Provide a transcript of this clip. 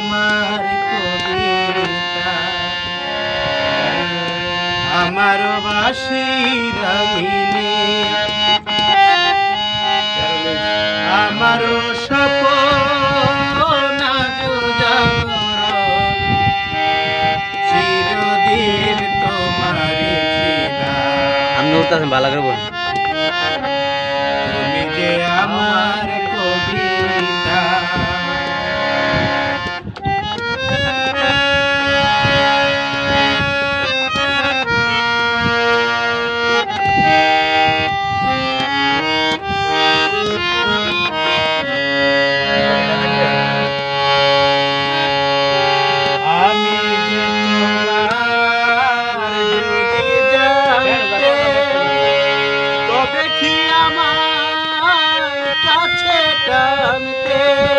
আমার কবিতা। আমার বাসি আমার সপন চিরদিন তোমার ছিলা আপনি ভালো করে বলুন। टमते